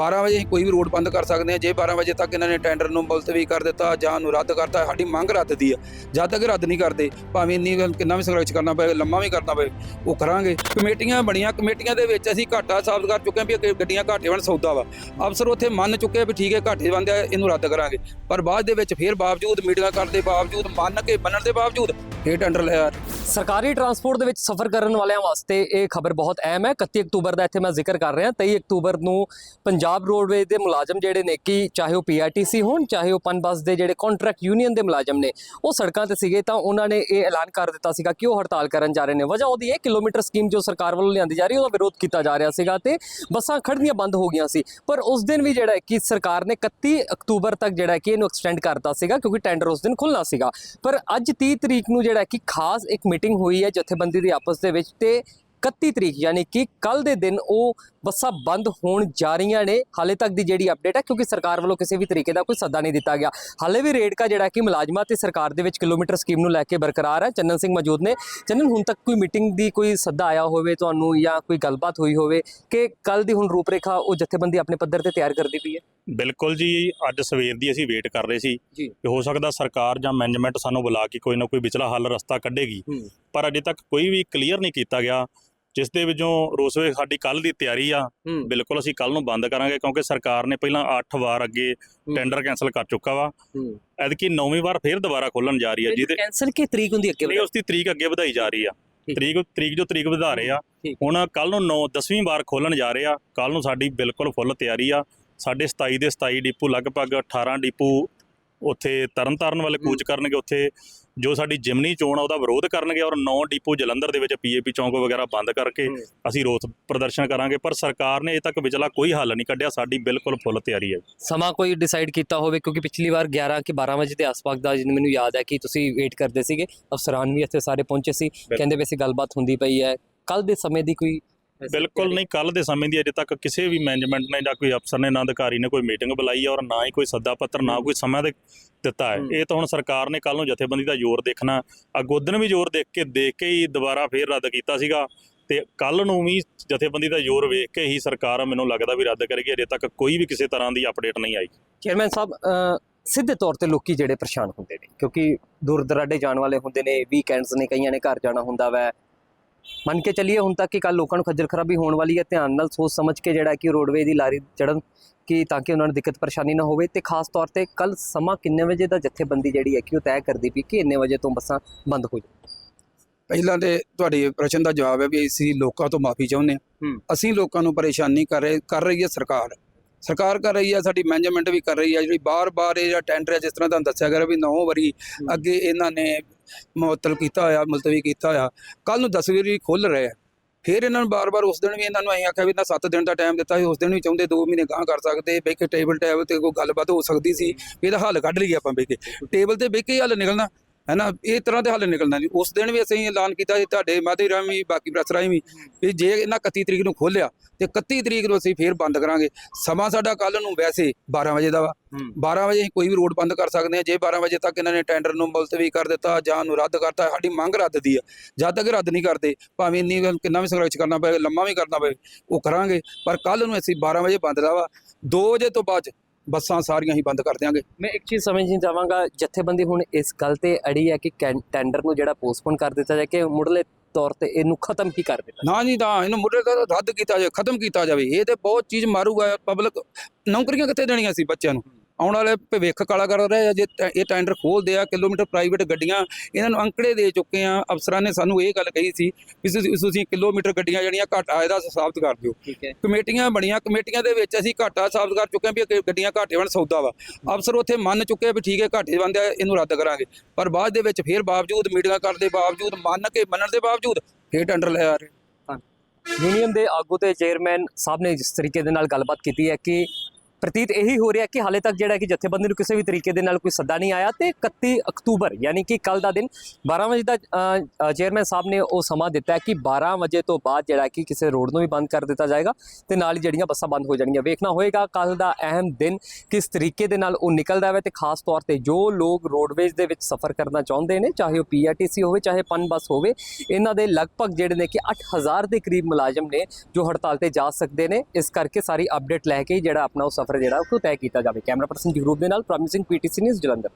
12 ਵਜੇ ਅਸੀਂ ਕੋਈ ਵੀ ਰੋਡ ਬੰਦ ਕਰ ਸਕਦੇ ਹਾਂ। ਜੇ 12 ਵਜੇ ਤੱਕ ਇਹਨਾਂ ਨੇ ਟੈਂਡਰ ਨੂੰ ਮੁਲਤਵੀ ਕਰ ਦਿੱਤਾ ਜਾਂ ਉਹਨੂੰ ਰੱਦ ਕਰਤਾ, ਸਾਡੀ ਮੰਗ ਰੱਦ ਦੀ ਆ। ਜਦ ਤੱਕ ਰੱਦ ਨਹੀਂ ਕਰਦੇ, ਭਾਵੇਂ ਇੰਨੀ ਕਿੰਨਾ ਵੀ ਸੰਘਰਸ਼ ਕਰਨਾ ਪਵੇ, ਲੰਮਾ ਵੀ ਕਰਨਾ ਪਵੇ, ਉਹ ਕਰਾਂਗੇ। ਕਮੇਟੀਆਂ ਬਣੀਆਂ, ਕਮੇਟੀਆਂ ਦੇ ਵਿੱਚ ਅਸੀਂ ਘਾਟਾ ਸਾਬਤ ਕਰ ਚੁੱਕੇ ਹਾਂ ਵੀ ਅੱਗੇ ਗੱਡੀਆਂ ਘਾਟੇ ਵਣ ਸੌਦਾ ਵਾ। ਅਫਸਰ ਉੱਥੇ ਮੰਨ ਚੁੱਕੇ ਆ ਵੀ ਠੀਕ ਹੈ, ਘਾਟੇ ਬੰਦੇ ਆ ਇਹਨੂੰ ਰੱਦ ਕਰਾਂਗੇ। ਪਰ ਬਾਅਦ ਦੇ ਵਿੱਚ ਫਿਰ ਬਾਵਜੂਦ ਮੀਟਿੰਗਾਂ ਕਰਨ ਦੇ ਬਾਵਜੂਦ, ਮੰਨ ਕੇ ਮੰਨਣ ਦੇ ਬਾਵਜੂਦ ਇਹ ਟੈਂਡਰ ਲਿਆ। ਸਰਕਾਰੀ ਟਰਾਂਸਪੋਰਟ ਦੇ ਵਿੱਚ ਸਫ਼ਰ ਕਰਨ ਵਾਲਿਆਂ ਵਾਸਤੇ ਇਹ ਖਬਰ ਬਹੁਤ ਅਹਿਮ ਹੈ। 31 ਅਕਤੂਬਰ ਦਾ ਇੱਥੇ ਮੈਂ ਜ਼ਿਕਰ ਕਰ ਰਿਹਾ 23 ਅਕਤੂਬਰ ਨੂੰ ਪੰਜਾਬ ਰੋਡਵੇਜ਼ ਦੇ ਮੁਲਾਜ਼ਮ ਜਿਹੜੇ ਨੇ, ਕਿ ਚਾਹੇ ਉਹ ਪੀਆਰਟੀਸੀ ਹੋਣ, ਚਾਹੇ ਉਹ ਪਨ ਬੱਸ ਦੇ ਜਿਹੜੇ ਕੰਟਰੈਕਟ ਯੂਨੀਅਨ ਦੇ ਮੁਲਾਜ਼ਮ ਨੇ, ਉਹ ਸੜਕਾਂ ਤੇ ਸੀਗੇ ਤਾਂ ਉਹਨਾਂ ਨੇ ਇਹ ਐਲਾਨ ਕਰ ਦਿੱਤਾ ਸੀਗਾ ਕਿ ਉਹ ਹੜਤਾਲ ਕਰਨ ਜਾ ਰਹੇ ਨੇ। ਵਜ੍ਹਾ ਉਹਦੀ ਇਹ, ਕਿਲੋਮੀਟਰ ਸਕੀਮ ਜੋ ਸਰਕਾਰ ਵੱਲੋਂ ਲਿਆਂਦੀ ਜਾ ਰਹੀ ਹੈ ਉਹਦਾ ਵਿਰੋਧ ਕੀਤਾ ਜਾ ਰਿਹਾ ਸੀਗਾ ਤੇ ਬੱਸਾਂ ਖੜਨੀਆਂ ਬੰਦ ਹੋ ਗਈਆਂ ਸੀ। ਪਰ ਉਸ ਦਿਨ ਵੀ ਜਿਹੜਾ ਕਿ ਸਰਕਾਰ ਨੇ 31 ਅਕਤੂਬਰ ਤੱਕ ਜਿਹੜਾ ਕਿ ਇਹਨੂੰ ਐਕਸਟੈਂਡ ਕਰਤਾ ਸੀਗਾ ਕਿਉਂਕਿ ਟੈਂਡਰ ਉਸ ਦਿਨ ਖੁੱਲਣਾ ਸੀਗਾ। ਪਰ ਅੱਜ 30 ਤਰੀਕ ਨੂੰ ਜਿਹੜਾ ਕਿ ਖਾਸ ਇੱਕ ਮੀਟਿੰਗ ਹੋਈ ਹੈ ਜਥੇਬੰਦੀ ਦੀ ਆਪਸ ਦੇ ਵਿੱਚ ਤੇ 31 ਤਰੀਕ ਯਾਨੀ ਕਿ ਕੱਲ ਦੇ ਦਿਨ ਉਹ ਬੱਸਾਂ ਬੰਦ ਹੋਣ ਜਾ ਰਹੀਆਂ ਨੇ। ਹਾਲੇ ਤੱਕ ਦੀ ਜਿਹੜੀ ਅਪਡੇਟ ਹੈ ਕਿਉਂਕਿ ਸਰਕਾਰ ਵੱਲੋਂ ਕਿਸੇ ਵੀ ਤਰੀਕੇ ਦਾ ਕੋਈ ਸੱਦਾ ਨਹੀਂ ਦਿੱਤਾ ਗਿਆ। ਹਾਲੇ ਵੀ ਰੇਟ ਕਾ ਜਿਹੜਾ ਕਿ ਮੁਲਾਜ਼ਮਾਂ ਤੇ ਸਰਕਾਰ ਦੇ ਵਿੱਚ ਕਿਲੋਮੀਟਰ ਸਕੀਮ ਨੂੰ ਲੈ ਕੇ ਬਰਕਰਾਰ ਹੈ। ਚੰਨਨ ਸਿੰਘ ਮੌਜੂਦ ਨੇ। ਚੰਨਨ ਹੁਣ ਤੱਕ ਕੋਈ ਮੀਟਿੰਗ ਦੀ ਕੋਈ ਸੱਦਾ ਆਇਆ ਹੋਵੇ ਤੁਹਾਨੂੰ ਜਾਂ ਕੋਈ ਗੱਲਬਾਤ ਹੋਈ ਹੋਵੇ ਕਿ ਕੱਲ ਦੀ ਹੁਣ ਰੂਪਰੇਖਾ ਉਹ ਜਥੇਬੰਦੀ ਆਪਣੇ ਪੱਧਰ ਤੇ ਤਿਆਰ ਕਰਦੀ ਪਈ ਹੈ? ਬਿਲਕੁਲ ਜੀ ਅੱਜ ਸਵੇਰ ਦੀ ਅਸੀਂ ਵੇਟ ਕਰ ਰਹੇ ਸੀ। ਕਿ ਹੋ ਸਕਦਾ ਸਰਕਾਰ ਜਾਂ ਮੈਨੇਜਮੈਂਟ ਸਾਨੂੰ ਬੁਲਾ ਕੇ ਕੋਈ ਨਾ ਕੋਈ ਵਿਚਲਾ ਹੱਲ ਰਸਤਾ ਕੱਢੇਗੀ। ਪਰ ਅਜੇ ਤੱਕ ਕੋਈ ਵੀ ਕਲੀਅਰ ਨਹੀਂ ਕੀਤਾ ਗਿਆ। ਜਿਸ ਦੇ ਵਿੱਚੋਂ ਰੋਸਵੇ ਸਾਡੀ ਕੱਲ ਦੀ ਤਿਆਰੀ ਆ ਬਿਲਕੁਲ ਅਸੀਂ ਕੱਲ ਨੂੰ ਬੰਦ ਕਰਾਂਗੇ ਕਿਉਂਕਿ ਸਰਕਾਰ ਨੇ ਪਹਿਲਾਂ 8 ਵਾਰ ਅੱਗੇ ਟੈਂਡਰ ਕੈਨਸਲ ਕਰ ਚੁੱਕਾ ਵਾ। ਹੂੰ। ਐਤਕੀ ਨੌਵੀਂ ਵਾਰ ਫੇਰ ਦੁਬਾਰਾ ਖੋਲਣ ਜਾ ਰਹੀ ਆ ਜਿਹਦੇ ਕੈਂਸਲ ਕੀ ਤਰੀਕ ਹੁੰਦੀ ਅੱਗੇ ਨਹੀਂ ਉਸ ਦੀ ਤਰੀਕ ਅੱਗੇ ਵਧਾਈ ਜਾ ਰਹੀ ਆ। ਤਰੀਕ ਤਰੀਕ ਜੋ ਤਰੀਕ ਵਧਾ ਰਹੇ ਆ। ਹੁਣ ਕੱਲ ਨੂੰ 9 10ਵੀਂ ਵਾਰ ਖੋਲਣ ਜਾ ਰਹੇ ਆ ਕੱਲ ਨੂੰ ਸਾਡੀ ਬਿਲਕੁਲ ਫੁੱਲ ਤਿਆਰੀ ਆ। ਸਾਡੇ 27 ਦੇ 27 ਡਿਪੂ ਲਗਭਗ 18 ਡਿਪੂ ਉੱਥੇ ਤਰਨਤਾਰਨ ਵਾਲੇ ਕੂਚ ਕਰਨਗੇ ਉੱਥੇ ਜੋ ਸਾਡੀ ਜਿਮਨੀ ਚੋਣ ਆ ਉਹਦਾ ਵਿਰੋਧ ਕਰਨਗੇ ਔਰ 9 ਡਿਪੂ ਜਲੰਧਰ ਦੇ ਵਿੱਚ ਪੀਏਪੀ ਚੌਂਕ ਵਗੈਰਾ ਬੰਦ ਕਰਕੇ। ਅਸੀਂ ਰੋਸ ਪ੍ਰਦਰਸ਼ਨ ਕਰਾਂਗੇ ਪਰ ਸਰਕਾਰ ਨੇ ਅਜੇ ਤੱਕ ਵਿਚਲਾ ਕੋਈ ਹੱਲ ਨਹੀਂ ਕੱਢਿਆ ਸਾਡੀ ਬਿਲਕੁਲ ਫੁੱਲ ਤਿਆਰੀ ਹੈ ਸਮਾਂ ਕੋਈ ਡਿਸਾਈਡ ਕੀਤਾ ਹੋਵੇ ਕਿਉਂਕਿ ਪਿਛਲੀ ਵਾਰ 11 ਕਿ 12 ਵਜੇ ਦੇ ਆਸ-ਪਾਸ ਦਾ ਜਿੰਨ ਮੈਨੂੰ ਯਾਦ ਹੈ ਕਿ ਤੁਸੀਂ ਵੇਟ ਕਰਦੇ ਸੀਗੇ ਅਫਸਰਾਨ ਵੀ ਇੱਥੇ ਸਾਰੇ ਪਹੁੰਚੇ ਸੀ ਕਹਿੰਦੇ ਵੀ ਅਸੀਂ ਗੱਲਬਾਤ ਹੁੰਦੀ ਪਈ ਹੈ। ਕੱਲ ਦੇ ਸਮੇਂ ਦੀ ਕੋਈ ਬਿਲਕੁਲ? ਨਹੀਂ ਕੱਲ ਦੇ ਸਮੇਂ ਦੀ ਅਜੇ ਤੱਕ ਕਿਸੇ ਵੀ ਮੈਨੇਜਮੈਂਟ ਨੇ ਜਾਂ ਕੋਈ ਅਫਸਰ ਨੇ ਨਾ ਅਧਿਕਾਰੀ ਨੇ ਕੋਈ ਮੀਟਿੰਗ ਬੁਲਾਈ ਹੈ ਔਰ ਨਾ ਹੀ ਕੋਈ ਸੱਦਾ ਪੱਤਰ ਨਾ ਕੋਈ ਸਮਾਂ ਦੇ ਦਿੱਤਾ ਹੈ। ਇਹ ਤਾਂ ਹੁਣ ਸਰਕਾਰ ਨੇ ਕੱਲ ਨੂੰ ਜਥੇਬੰਦੀ ਦਾ ਜ਼ੋਰ ਦੇਖਣਾ ਅਗੋਦਨ ਵੀ ਜ਼ੋਰ ਦੇਖ ਕੇ ਦੇਖ ਕੇ ਹੀ ਦੁਬਾਰਾ ਫੇਰ ਰੱਦ ਕੀਤਾ ਸੀਗਾ ਤੇ ਕੱਲ ਨੂੰ ਵੀ ਜਥੇਬੰਦੀ ਦਾ ਜ਼ੋਰ ਵੇਖ ਕੇ ਹੀ ਸਰਕਾਰ ਮੈਨੂੰ ਲੱਗਦਾ ਵੀ ਰੱਦ ਕਰੇਗੀ ਅਜੇ ਤੱਕ ਕੋਈ ਵੀ ਕਿਸੇ ਤਰ੍ਹਾਂ ਦੀ ਅਪਡੇਟ ਨਹੀਂ ਆਈ ਚੇਅਰਮੈਨ ਸਾਹਿਬ ਸਿੱਧੇ ਤੌਰ ਤੇ ਲੋਕੀ ਜਿਹੜੇ ਪਰੇਸ਼ਾਨ ਹੁੰਦੇ ਨੇ ਕਿਉਂਕਿ ਦੂਰ ਦਰਾਡੇ ਜਾਣ ਵਾਲੇ ਹੁੰਦੇ ਨੇ ਵੀਕਐਂਡਸ ਨੇ ਕਈਆਂ ਨੇ ਘਰ ਜਾਣਾ ਹੁੰਦਾ ਵੈ ਮੰਨ ਕੇ ਚੱਲੀਏ ਹੁਣ ਤੱਕ ਕਿ ਕੱਲ ਲੋਕਾਂ ਨੂੰ ਖੱਜਲ ਖਰਾਬੀ ਹੋਣ ਵਾਲੀ ਹੈ ਧਿਆਨ ਨਾਲ ਸੋਚ ਸਮਝ ਕੇ ਜਿਹੜਾ ਕਿ ਰੋਡਵੇ ਦੀ ਲਾਰੀ ਚੜਨ ਕਿ ਤਾਂ ਕਿ ਉਹਨਾਂ ਨੂੰ ਦਿੱਕਤ ਪਰੇਸ਼ਾਨੀ ਨਾ ਹੋਵੇ ਤੇ ਖਾਸ ਤੌਰ ਤੇ ਕੱਲ ਸਮਾਂ ਕਿੰਨੇ ਵਜੇ ਦਾ ਜਥੇਬੰਦੀ ਜਿਹੜੀ ਹੈ ਕਿ ਉਹ ਤੈਅ ਕਰਦੀ ਪਈ ਕਿ ਇੰਨੇ ਵਜੇ ਤੋਂ ਬੱਸਾਂ ਬੰਦ ਹੋ ਜਾਣ। ਪਹਿਲਾਂ ਤੇ ਤੁਹਾਡੇ ਪ੍ਰਸ਼ਨ ਦਾ ਜਵਾਬ ਹੈ ਵੀ ਅਸੀਂ ਲੋਕਾਂ ਤੋਂ ਮਾਫੀ ਚਾਹੁੰਦੇ ਹਾਂ। ਅਸੀਂ ਲੋਕਾਂ ਨੂੰ ਪਰੇਸ਼ਾਨੀ ਕਰ ਰਹੇ ਕਰ ਰਹੀ ਹੈ ਸਰਕਾਰ। ਸਰਕਾਰ ਕਰ ਰਹੀ ਹੈ ਸਾਡੀ ਮੈਨੇਜਮੈਂਟ ਵੀ ਕਰ ਰਹੀ ਹੈ ਜਿਹੜੀ ਬਾਰ-ਬਾਰ ਇਹ ਜਿਹੜਾ ਟੈਂਡਰ ਹੈ ਜਿਸ ਤਰ੍ਹਾਂ ਤੁਹਾਨੂੰ ਦੱਸਿਆ ਗਿਆ ਵੀ 9 ਵਾਰੀ ਅੱਗੇ ਇਹਨਾਂ ਨੇ ਮੁਅੱਤਲ ਕੀਤਾ ਹੋਇਆ ਮੁਲਤਵੀ ਕੀਤਾ ਹੋਇਆ ਕੱਲ ਨੂੰ 10ਵੀਂ ਵਾਰੀ ਖੁੱਲ ਰਹੇ ਆ ਫਿਰ ਇਹਨਾਂ ਨੂੰ ਬਾਰ-ਬਾਰ ਉਸ ਦਿਨ ਵੀ ਇਹਨਾਂ ਨੂੰ ਅਸੀਂ ਆਖਿਆ ਵੀ ਇਹਨਾਂ 7 ਦਿਨ ਦਾ ਟਾਈਮ ਦਿੱਤਾ ਸੀ ਉਸ ਦਿਨ ਵੀ ਚਾਹੁੰਦੇ 2 ਮਹੀਨੇ ਗਾਂ ਕਰ ਸਕਦੇ ਬਹਿ ਕੇ ਟੇਬਲ ਟੈਬ ਤੇ ਕੋਈ ਗੱਲਬਾਤ ਹੋ ਸਕਦੀ ਸੀ ਵੀ ਇਹਦਾ ਹੱਲ ਕੱਢ ਲਈਏ ਆਪਾਂ ਬਹਿ ਕੇ। ਟੇਬਲ ਤੇ ਬਹਿ ਕੇ ਹੱਲ ਨਿਕਲਣਾ। ਹੈ ਨਾ? ਇਹ ਤਰ੍ਹਾਂ ਦੇ ਹੱਲ ਨਿਕਲਣਾ ਨਹੀਂ ਉਸ ਦਿਨ ਵੀ ਅਸੀਂ ਐਲਾਨ ਕੀਤਾ ਸੀ ਤੁਹਾਡੇ ਮਾਧੇ ਰਾਹੀਂ ਬਾਕੀ ਪ੍ਰੈਸ ਰਾਹੀਂ ਵੀ ਵੀ ਜੇ ਇਹਨਾਂ 31 ਤਰੀਕ ਨੂੰ ਖੋਲਿਆ ਤੇ 31 ਤਰੀਕ ਨੂੰ ਅਸੀਂ ਫੇਰ ਬੰਦ ਕਰਾਂਗੇ। ਸਮਾਂ ਸਾਡਾ ਕੱਲ ਨੂੰ ਵੈਸੇ 12 ਵਜੇ ਦਾ ਵਾ। 12 ਵਜੇ ਅਸੀਂ ਕੋਈ ਵੀ ਰੋਡ ਬੰਦ ਕਰ ਸਕਦੇ ਹਾਂ। ਜੇ 12 ਵਜੇ ਤੱਕ ਇਹਨਾਂ ਨੇ ਟੈਂਡਰ ਨੂੰ ਮੁਲਤਵੀ ਕਰ ਦਿੱਤਾ ਜਾਂ ਨੂੰ ਰੱਦ ਕਰਤਾ ਸਾਡੀ ਮੰਗ ਰੱਦ ਦੀ ਆ। ਜਦ ਤੱਕ ਰੱਦ ਨਹੀਂ ਕਰਦੇ ਭਾਵੇਂ ਇੰਨੀ ਕਿੰਨਾ ਵੀ ਸੰਘਰਸ਼ ਕਰਨਾ ਪਏ ਲੰਮਾ ਵੀ ਕਰਨਾ ਪਏ ਉਹ ਕਰਾਂਗੇ। ਪਰ ਕੱਲ ਨੂੰ ਅਸੀਂ 12 ਵਜੇ ਬੰਦ ਦਾ ਵਾ 2 ਵਜੇ ਤੋਂ ਬਾਅਦ ਬੱਸਾਂ ਸਾਰੀਆਂ ਹੀ ਬੰਦ ਕਰ ਦਿਆਂਗੇ। ਮੈਂ ਇੱਕ ਚੀਜ਼ ਸਮਝਣੀ ਚਾਹਾਂਗਾ ਜਥੇਬੰਦੀ ਹੁਣ ਇਸ ਗੱਲ ਤੇ ਅੜੀ ਹੈ ਕਿ ਟੈਂਡਰ ਨੂੰ ਜਿਹੜਾ ਪੋਸਟਪੋਨ ਕਰ ਦਿੱਤਾ ਜਾਏ ਕਿ ਮੁੱਢਲੇ ਤੌਰ ਤੇ ਇਹਨੂੰ ਖਤਮ ਹੀ ਕਰ ਦਿੱਤਾ ਨਾ ਜੀ ਨਾ ਇਹਨੂੰ ਮੁੱਢੇ ਤੋਂ ਰੱਦ ਕੀਤਾ ਜਾਵੇ ਖਤਮ ਕੀਤਾ ਜਾਵੇ। ਇਹ ਤੇ ਬਹੁਤ ਚੀਜ਼ ਮਾਰੂਗਾ ਪਬਲਿਕ ਨੌਕਰੀਆਂ ਕਿੱਥੇ ਦੇਣੀਆਂ ਸੀ ਬੱਚਿਆਂ ਨੂੰ? ਆਉਣ ਵਾਲੇ ਭਵਿੱਖ ਕਾਲਾ ਕਰ ਰਹੇ ਆ ਜੇ ਇਹ ਟੈਂਡਰ ਖੋਲਦੇ ਆ ਕਿਲੋਮੀਟਰ ਪ੍ਰਾਈਵੇਟ ਗੱਡੀਆਂ ਇਹਨਾਂ ਨੂੰ ਅੰਕੜੇ ਦੇ ਚੁੱਕੇ ਆ। ਅਫਸਰਾਂ ਨੇ ਸਾਨੂੰ ਇਹ ਗੱਲ ਕਹੀ ਸੀ ਵੀ ਤੁਸੀਂ ਤੁਸੀਂ ਕਿਲੋਮੀਟਰ ਗੱਡੀਆਂ ਜਿਹੜੀਆਂ ਘਾਟਾ ਇਹਦਾ ਸਾਬਤ ਕਰ ਦਿਓ। ਠੀਕ ਹੈ। ਕਮੇਟੀਆਂ ਬਣੀਆਂ ਕਮੇਟੀਆਂ ਦੇ ਵਿੱਚ ਅਸੀਂ ਘਾਟਾ ਸਾਬਤ ਕਰ ਚੁੱਕੇ ਹਾਂ ਵੀ ਗੱਡੀਆਂ ਘਾਟੇ ਵਣ ਸੌਦਾ ਵਾ। ਅਫਸਰ ਉੱਥੇ ਮੰਨ ਚੁੱਕੇ ਆ ਵੀ ਠੀਕ ਹੈ ਘਾਟੇ ਬੰਦੇ ਆ ਇਹਨੂੰ ਰੱਦ ਕਰਾਂਗੇ। ਪਰ ਬਾਅਦ ਦੇ ਵਿੱਚ ਫਿਰ ਬਾਵਜੂਦ ਮੀਟਿੰਗਾਂ ਕਰਨ ਦੇ ਬਾਵਜੂਦ ਮੰਨ ਕੇ ਮੰਨਣ ਦੇ ਬਾਵਜੂਦ ਫਿਰ ਟੈਂਡਰ ਲੈ ਆ ਰਹੇ। ਯੂਨੀਅਨ ਦੇ ਆਗੂ ਤੇ ਚੇਅਰਮੈਨ ਸਾਹਿਬ ਨੇ ਜਿਸ ਤਰੀਕੇ ਦੇ ਨਾਲ ਗੱਲਬਾਤ ਕੀਤੀ ਹੈ ਕਿ ਪ੍ਰਤੀਤ ਇਹੀ ਹੋ ਰਿਹਾ ਕਿ ਹਾਲੇ ਤੱਕ ਜਿਹੜਾ ਕਿ ਜਥੇਬੰਦੀ ਨੂੰ ਕਿਸੇ ਵੀ ਤਰੀਕੇ ਦੇ ਨਾਲ ਕੋਈ ਸੱਦਾ ਨਹੀਂ ਆਇਆ ਤੇ 31 ਅਕਤੂਬਰ, ਯਾਨੀ ਕਿ ਕੱਲ ਦਾ ਦਿਨ 12 ਵਜੇ ਦਾ ਚੇਅਰਮੈਨ ਸਾਹਿਬ ਨੇ ਉਹ ਸਮਾਂ ਦਿੱਤਾ ਹੈ ਕਿ 12 ਵਜੇ ਤੋਂ ਬਾਅਦ ਜਿਹੜਾ ਕਿ ਕਿਸੇ ਰੋਡ ਨੂੰ ਵੀ ਬੰਦ ਕਰ ਦਿੱਤਾ ਜਾਏਗਾ ਤੇ ਨਾਲ ਹੀ ਜਿਹੜੀਆਂ ਬੱਸਾਂ ਬੰਦ ਹੋ ਜਾਣਗੀਆਂ। ਵੇਖਣਾ ਹੋਏਗਾ ਕੱਲ ਦਾ ਅਹਿਮ ਦਿਨ ਕਿਸ ਤਰੀਕੇ ਦੇ ਨਾਲ ਉਹ ਨਿਕਲਦਾ ਹੈ ਤੇ ਖਾਸ ਤੌਰ ਤੇ ਜੋ ਲੋਕ ਰੋਡਵੇਜ਼ ਦੇ ਵਿੱਚ ਸਫ਼ਰ ਕਰਨਾ ਚਾਹੁੰਦੇ ਨੇ, ਚਾਹੇ ਉਹ ਪੀਆਰਟੀਸੀ ਹੋਵੇ, ਚਾਹੇ ਪਨ ਬੱਸ ਹੋਵੇ, ਇਹਨਾਂ ਦੇ ਲਗਭਗ ਜਿਹੜੇ ਨੇ ਕਿ 8000 ਦੇ ਕਰੀਬ ਮੁਲਾਜ਼ਮ ਨੇ ਜੋ ਹੜਤਾਲ ਤੇ ਜਾ ਸਕਦੇ ਨੇ। ਇਸ ਕਰਕੇ ਸਾਰੀ ਅਪਡੇਟ ਲੈ ਕੇ ਹੀ ਜਿਹੜਾ ਆਪਣਾ ਉਹ ਸਫ਼ਰ ਜਿਹੜਾ, ਉਹ ਤੈਅ ਕੀਤਾ ਜਾਵੇ। ਕੈਮਰਾ ਪਰਸਨ ਜਗਰੂਪ ਦੇ ਨਾਲ, ਪ੍ਰੋਮਿਸਿੰਗ ਪੀਟੀਸੀ ਨਿਊਜ਼ ਜਲੰਧਰ।